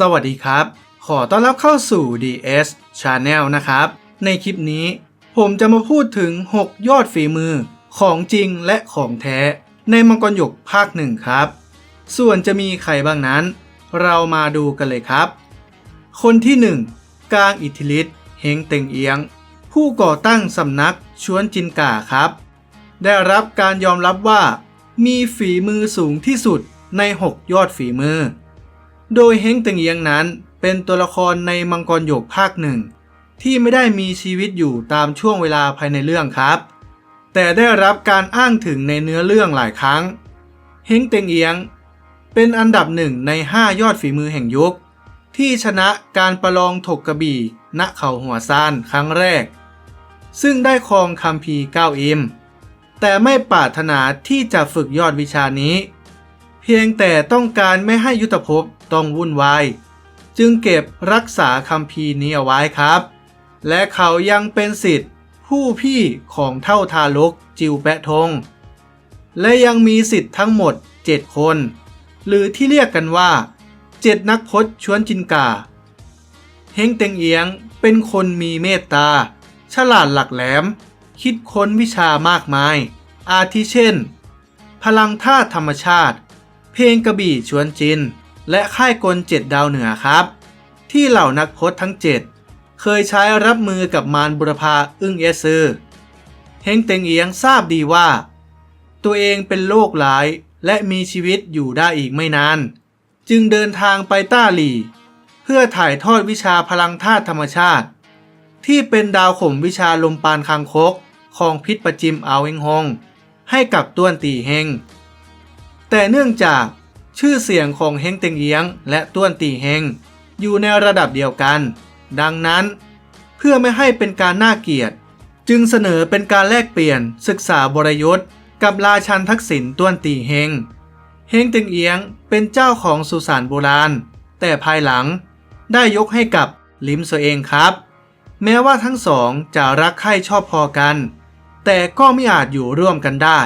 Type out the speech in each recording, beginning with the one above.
สวัสดีครับ ขอต้อนรับเข้าสู่ DS Channel นะครับ ในคลิปนี้ ผมจะมาพูดถึง 6 ยอดฝีมือของจริงและของแท้ ในมังกรหยกภาคหนึ่งครับ ส่วนจะมีใครบ้างนั้น เรามาดูกันเลยครับ คนที่ 1 กางอิทธิฤทธิ์เฮงเต็งเอียง ผู้ก่อตั้งสำนักชวนจินกาครับ ได้รับการยอมรับว่า มีฝีมือสูงที่สุดใน 6 ยอดฝีมือ โดยเฮงเต็งเอียงนั้นเป็นตัวละครในมังกรหยกภาคหนึ่งที่ไม่ได้มีชีวิตอยู่ตามช่วงเวลาภายในเรื่องครับ แต่ได้รับการอ้างถึงในเนื้อเรื่องหลายครั้ง เฮงเต็งเอียง เป็นอันดับหนึ่งใน 5 ยอดฝีมือแห่งยุค ที่ชนะการประลองถกกระบี่ณเขาหัวซานครั้งแรก ซึ่งได้ครองคัมภีเก้าอิม แต่ไม่ปรารถนาที่จะฝึกยอดวิชานี้ พียงแต่ต้องการไม่ให้ยุทธภพต้องวุ่นวาย จึงเก็บรักษาคัมภีนี้เอาไว้ครับ และเขายังเป็นสิทธิ์ผู้พี่ของเท่าทารกจิวแปะทง และยังมีสิทธิ์ทั้งหมด 7 คน หรือที่เรียกกันว่า7นักพจน์ชวนจินกา เฮงเต็งเอียงเป็นคนมีเมตตา ฉลาดหลักแหลม คิดค้นวิชามากมาย อาทิเช่น พลังธาตุธรรมชาติ เพลงกระบี่ชวนจิน และค่ายกลเจ็ดดาวเหนือครับ ที่เหล่านักพจน์ทั้ง 7 เคยใช้รับมือกับมารบุรพาอึ้งเอซือเฮงเต็งเอียงทราบดีว่า ตัวเองเป็นโรคร้ายและมีชีวิตอยู่ได้อีกไม่นาน จึงเดินทางไปต้าหลี่ เพื่อถ่ายทอดวิชาพลังธาตุธรรมชาติ ที่เป็นดาวข่มวิชาลมปานคางคกของพิษประจิมเอาเฮงฮงให้กับต้วนตีเฮง แต่เนื่องจากชื่อเสียงของเฮงเต็งเอียง และต้วนตีเฮงอยู่ในระดับเดียวกัน ดังนั้น เพื่อไม่ให้เป็นการน่าเกลียด จึงเสนอเป็นการแลกเปลี่ยนศึกษาบรยุทธ์กับราชันทักษิณต้วนตีเฮงเฮงเต็งเอียงเป็นเจ้าของสุสานโบราณ แต่ภายหลังได้ยกให้กับลิมโซเองครับ แม้ว่าทั้งสองจะรักใคร่ชอบพอกัน แต่ก็ไม่อาจอยู่ร่วมกันได้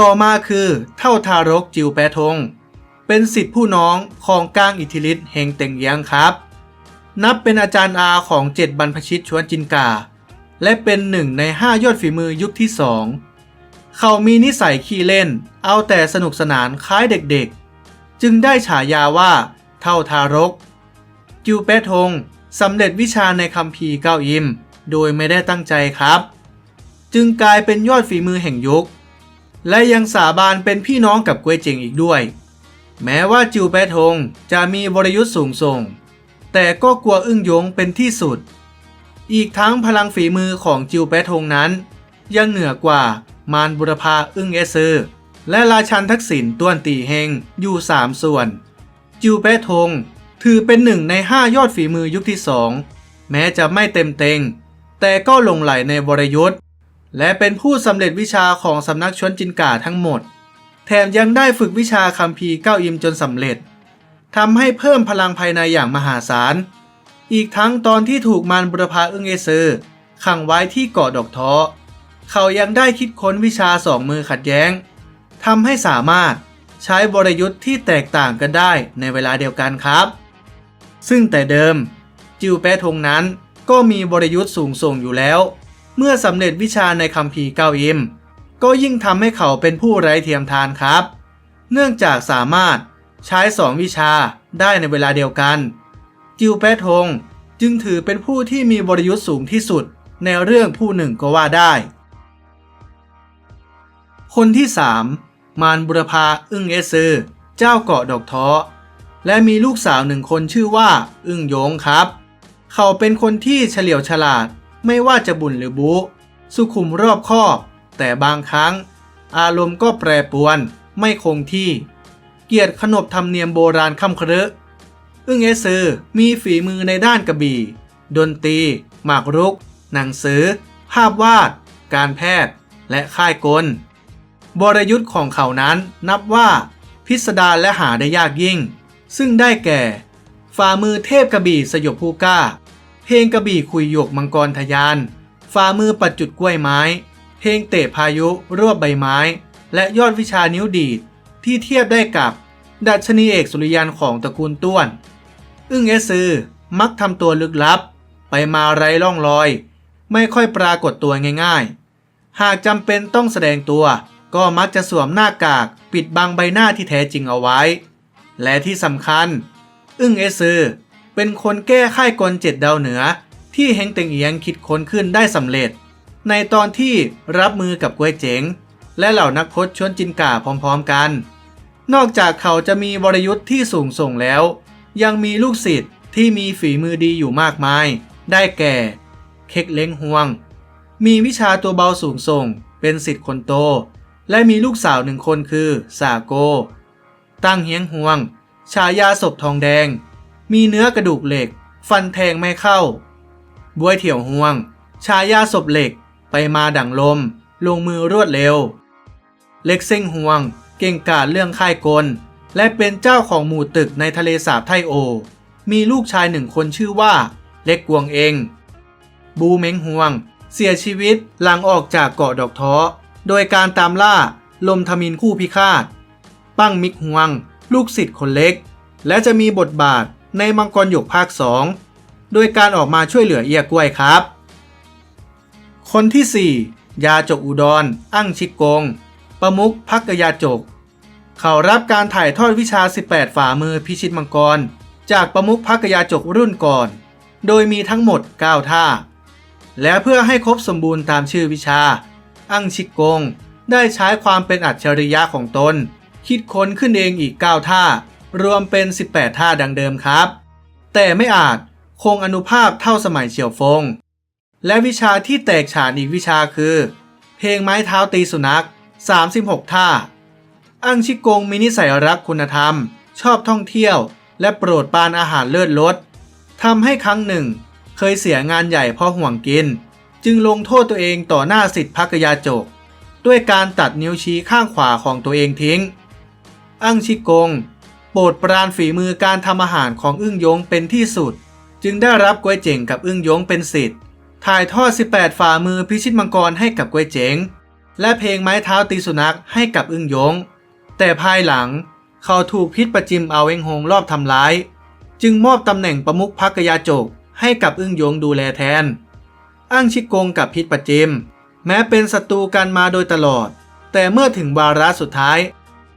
ต่อมาคือเท่าทารกจิวแปทง เป็นสิทธิผู้น้องของก้างอิทธิฤทธิ์เฮงเต็งเอียงครับ นับเป็นอาจารย์อาของเจ็ดบรรพชิตชวนจินกา และเป็นหนึ่งในห้ายอดฝีมือยุคที่สองเขามีนิสัยขี้เล่น เอาแต่สนุกสนานคล้ายเด็กๆ จึงได้ฉายาว่า เท่าทารก จิวแปทงสำเร็จวิชาในคัมภีเก้าอิม โดยไม่ได้ตั้งใจครับ จึงกลายเป็นยอดฝีมือแห่งยุค และยังสาบานเป็นพี่น้องกับกวยเจงอีกด้วย แม้ว่าจิวแปทงจะมีบริยุทธ์สูงส่ง แต่ก็กลัวอึ้งยงเป็นที่สุด อีกทั้งพลังฝีมือของจิวแปทงนั้น ยังเหนือกว่ามารบุรพาอึ้งเอเซอร์และราชันทักษิณต้วนตีเฮงอยู่3ส่วน จิวแปทงถือเป็นหนึ่งใน5ยอดฝีมือยุคที่2แม้จะไม่เต็มเต็ง แต่ก็ลงไหลในบรยุทธ์ และเป็นผู้สำเร็จวิชาของสำนักชวนจินกาทั้งหมด แถมยังได้ฝึกวิชาคัมภีร์เก้าอิมจนสำเร็จทำให้เพิ่มพลังภายในอย่างมหาศาล อีกทั้งตอนที่ถูกมารบุรพาเอึ้งเอเซอร์ขังไว้ที่เกาะดอกท้อ เขายังได้คิดค้นวิชาสองมือขัดแย้งทำให้สามารถใช้บรยุทธ์ที่แตกต่างกันได้ในเวลาเดียวกันครับ ซึ่งแต่เดิม จิวแปทงนั้นก็มีบรยุทธ์สูงส่งอยู่แล้ว เมื่อสำเร็จวิชาในคัมภีร์เก้าอิม ก็ยิ่งทำให้เขาเป็นผู้ไร้เทียมทานครับ เนื่องจากสามารถใช้สองวิชาได้ในเวลาเดียวกัน จิวแปทงจึงถือเป็นผู้ที่มีบริยุทธ์สูงที่สุดในเรื่องผู้หนึ่งก็ว่าได้ คนที่3มารบุรพาอึ้งเอซือเจ้าเกาะดอกท้อและมีลูกสาวหนึ่งคนชื่อว่าอึ้งโยงครับ เขาเป็นคนที่เฉลียวฉลาด ไม่ว่าจะบุญหรือบุสุขุมรอบคอบ แต่บางครั้ง อารมณ์ก็แปรปรวน ไม่คงที่ เกียรติขนบธรรมเนียมโบราณคำเครืออึ้งเอซือมีฝีมือในด้านกระบี่ ดนตรี หมากรุก หนังสือ ภาพวาด การแพทย์ และค่ายกล บรยุทธ์ของเขานั้นนับว่า พิสดารและหาได้ยากยิ่ง ซึ่งได้แก่ ฝ่ามือเทพกระบี่สยบผู้กล้า เพลงกระบี่คุยหยกมังกรทยานฝ่ามือปัดจุดกล้วยไม้ เพลงเตะพายุรวบใบไม้ และยอดวิชานิ้วดีดที่เทียบได้กับ ดัชนีเอกสุริยันของตระกูลต้วน อึ้งเอซือมักทำตัวลึกลับ ไปมาไร้ร่องรอย ไม่ค่อยปรากฏตัวง่าย ๆ หากจำเป็นต้องแสดงตัว ก็มักจะสวมหน้ากากปิดบังใบหน้าที่แท้จริงเอาไว้ และที่สำคัญ อึ้งเอซือ เป็นคนแก้ไขกลเจ็ดดาวเหนือ ที่เฮงเต็งเอียงคิดค้นขึ้นได้สำเร็จ ในตอนที่รับมือกับกวยเจ๋ง และเหล่านักพจน์ชวนจินก่าพร้อมๆกัน นอกจากเขาจะมีวรยุทธ์ที่สูงส่งแล้ว ยังมีลูกศิษย์ที่มีฝีมือดีอยู่มากมาย ได้แก่ เค็กเล้งฮวง มีวิชาตัวเบาสูงส่ง เป็นศิษย์คนโต และมีลูกสาวหนึ่งคนคือสาโก ตั้งเฮียงฮวง ฉายาศพทองแดง มีเนื้อกระดูกเหล็ก ฟันแทงไม่เข้า บวยเถี่ยวฮวงฉายาศพเหล็ก ไปมาดั่งลม ลงมือรวดเร็ว เล็กเซ้งฮวง เก่งกาจเรื่องค่ายกล และเป็นเจ้าของหมู่ตึกในทะเลสาบไทโอ มีลูกชายหนึ่งคนชื่อว่า เล็กกวงเอง บูเม้งฮวง เสียชีวิตหลังออกจากเกาะดอกท้อ โดยการตามล่าลมทมินคู่พิฆาต ปั้งมิกฮวง ลูกศิษย์คนเล็ก และจะมีบทบาท ในมังกรหยกภาคสองโดยการออกมาช่วยเหลือเอียกล้วยครับ คนที่ 4 ยาจกอุดรอั้งชิกกงประมุขพักยาจก เขารับการถ่ายทอดวิชา 18 ฝ่ามือพิชิตมังกร จากประมุขพักยาจกรุ่นก่อน โดยมีทั้งหมด 9 ท่า และเพื่อให้ครบสมบูรณ์ตามชื่อวิชา อั้งชิกกงได้ใช้ความเป็นอัจฉริยะของตน คิดค้นขึ้นเองอีก 9 ท่า รวมเป็น 18 ท่าดังเดิมครับ แต่ไม่อาจคงอนุภาพเท่าสมัยเฉียวฟง และวิชาที่แตกฉานอีกวิชาคือ เพลงไม้เท้าตีสุนัข 36 ท่า อังชิกงมีนิสัยรักคุณธรรม ชอบท่องเที่ยว และโปรดปานอาหารเลิศรสทำให้ครั้งหนึ่ง เคยเสียงานใหญ่เพราะห่วงกิน จึงลงโทษตัวเองต่อหน้าสิทธิพักยาจก ด้วยการตัดนิ้วชี้ข้างขวาของตัวเองทิ้ง อังชิกง โปรดปรานฝีมือการทำอาหารของอึ้งยงเป็นที่สุด จึงได้รับกวยเจ๋งกับอึ้งยงเป็นสิทธิ์ถ่ายทอด 18 ฝ่ามือพิชิตมังกรให้กับกวยเจ๋ง และเพลงไม้เท้าตีสุนัขให้กับอึ้งยง แต่ภายหลังเขาถูกพิษประจิมเอาเวงหงรอบทำร้าย จึงมอบตำแหน่งประมุขพักยาจกให้กับอึ้งยงดูแลแทน อ้างชิกงกับพิษประจิม แม้เป็นศัตรูกันมาโดยตลอด แต่เมื่อถึงวาระสุดท้าย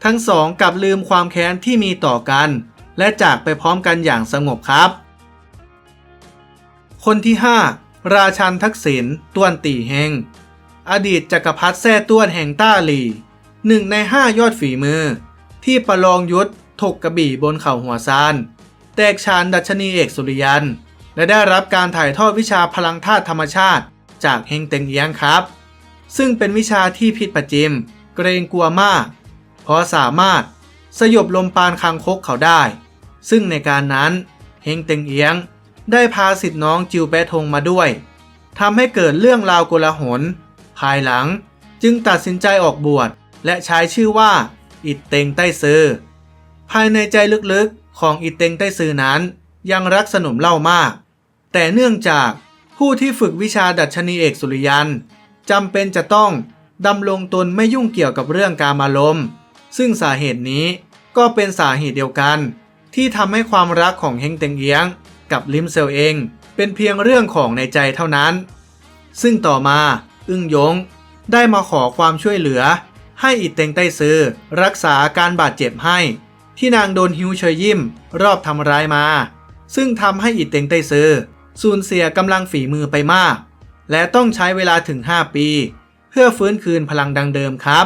ทั้งสองกลับลืมความแค้นที่มีต่อกัน และจากไปพร้อมกันอย่างสงบครับ คนที่ 5 ราชันทักษิณต้วนตีเฮง อดีตจักรพรรดิแท้ต้วนแห่งต้าหลีหนึ่งในห้ายอดฝีมือ ที่ประลองยุทธถกกระบี่บนเขาหัวซานแตกชานดัชนีเอกสุริยัน และได้รับการถ่ายทอดวิชาพลังธาตุธรรมชาติ จากเฮงเต็งเอียงครับ ซึ่งเป็นวิชาที่พิษประจิม เกรงกลัวมาก พราะสามารถสยบลมปานคางคกเขาได้ ซึ่งในการนั้นเฮงเต็งเอียงได้พาสิทธิน้องจิวแปทงมาด้วยทำให้เกิดเรื่องราวโกลาหล ภายหลังจึงตัดสินใจออกบวชและใช้ชื่อว่า อิดเต็งใต้ซือ ภายในใจลึกๆของอิดเต็งใต้ซือนั้น ยังรักสนมเล่ามาก แต่เนื่องจากผู้ที่ฝึกวิชาดัชนีเอกสุริยันจำเป็นจะต้องดำรงตนไม่ยุ่งเกี่ยวกับเรื่องการมารมณ์ ซึ่งสาเหตุนี้ก็เป็นสาเหตุเดียวกัน ที่ทำให้ความรักของเฮงเต็งเอียง กับลิมเซลเอง เป็นเพียงเรื่องของในใจเท่านั้น ซึ่งต่อมาอึ้งยง ได้มาขอความช่วยเหลือ ให้อิดเต็งไต้ซือรักษาอาการบาดเจ็บให้ ที่นางโดนฮิวเชยยิมรอบทำร้ายมา ซึ่งทำให้อิดเต็งไต้ซือสูญเสียกำลังฝีมือไปมาก และต้องใช้เวลาถึง 5 ปี เพื่อฟื้นคืนพลังดังเดิมครับ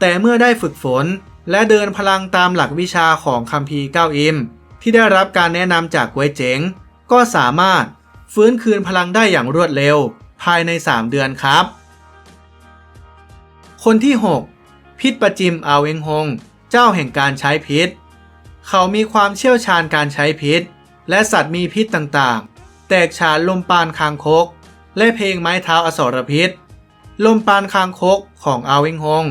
แต่เมื่อได้ฝึกฝน และเดินพลังตามหลักวิชาของคัมภีร์เก้าอิม ที่ได้รับการแนะนำจากกวยเจ๋ง ก็สามารถฟื้นคืนพลังได้อย่างรวดเร็ว ภายใน 3 เดือนครับ คนที่ 6 พิษประจิมอาเวงฮง เจ้าแห่งการใช้พิษ เขามีความเชี่ยวชาญการใช้พิษ และสัตว์มีพิษต่างๆ แตกฉานลมปานคางคก และเพลงไม้เท้าอสรพิษ ลมปานคางคกของอาเวงฮง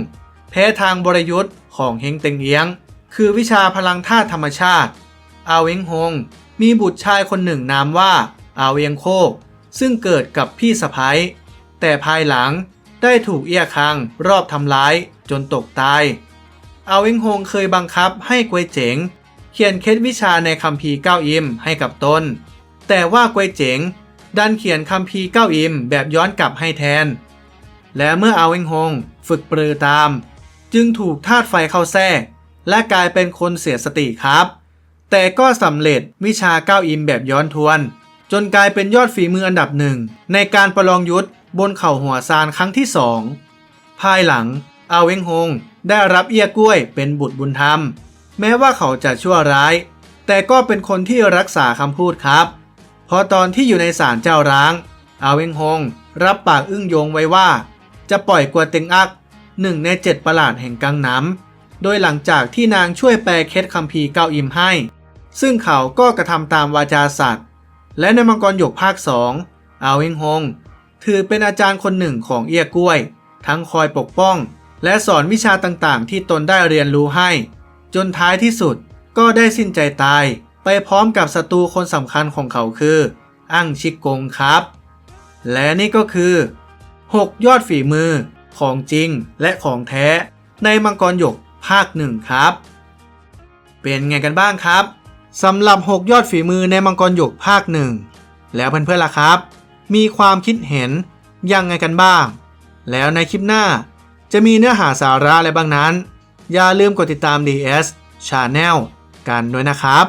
แพ้ทางบรยุทธ์ของเฮงเต็งเอียง คือวิชาพลังธาตุธรรมชาติ อาเวงฮง มีบุตรชายคนหนึ่งนามว่าอาเวียงโคก ซึ่งเกิดกับพี่สะพ้ายแต่ภายหลังได้ถูกเอี้ยคังรอบทำร้ายจนตกตาย อาเวงฮงเคยบังคับให้กวยเจ๋ง เขียนเคล็ดวิชาในคัมภีร์เก้าอิมให้กับตน แต่ว่ากวยเจ๋งดันเขียนคัมภีร์เก้าอิมแบบย้อนกลับให้แทน และเมื่ออาเวงฮงฝึกปรือตาม จึงถูกธาตุไฟเข้าแทรก และกลายเป็นคนเสียสติครับ แต่ก็สำเร็จวิชาเก้าอิมแบบย้อนทวน จนกลายเป็นยอดฝีมืออันดับหนึ่ง ในการประลองยุทธบนเข่าหัวซานครั้งที่สองภายหลังอาเวงฮงได้รับเอี้ยกล้วยเป็นบุตรบุญธรรม แม้ว่าเขาจะชั่วร้าย แต่ก็เป็นคนที่รักษาคำพูดครับพราะตอนที่อยู่ในศาลเจ้าร้างอาเวงฮงรับปากอึ้งโยงไว้ว่า จะปล่อยกัวเต็งอัก หนึ่งในเจ็ดประหลาดแห่งกังน้ำโดยหลังจากที่นางช่วยแปลเคล็ดคัมภีร์เก้าอิมให้ ซึ่งเขาก็กระทำตามวาจาสัตว์ และในมังกรหยกภาคสองอาเวงฮงถือเป็นอาจารย์คนหนึ่งของเอี้ยกล้วย ทั้งคอยปกป้อง และสอนวิชาต่างๆ ที่ตนได้เรียนรู้ให้ จนท้ายที่สุดก็ได้สิ้นใจตาย ไปพร้อมกับศัตรูคนสำคัญของเขาคืออั้งชิกกงครับ และนี่ก็คือ 6 ยอดฝีมือ ของจริงและของแท้ในมังกรหยกภาคหนึ่งครับ เป็นไงกันบ้างครับสำหรับ 6 ยอดฝีมือในมังกรหยกภาคหนึ่งแล้วเพื่อนๆล่ะครับ มีความคิดเห็นยังไงกันบ้าง แล้วในคลิปหน้าจะมีเนื้อหาสาระอะไรบ้างนั้น อย่าลืมกดติดตาม DS Channel กันด้วยนะครับ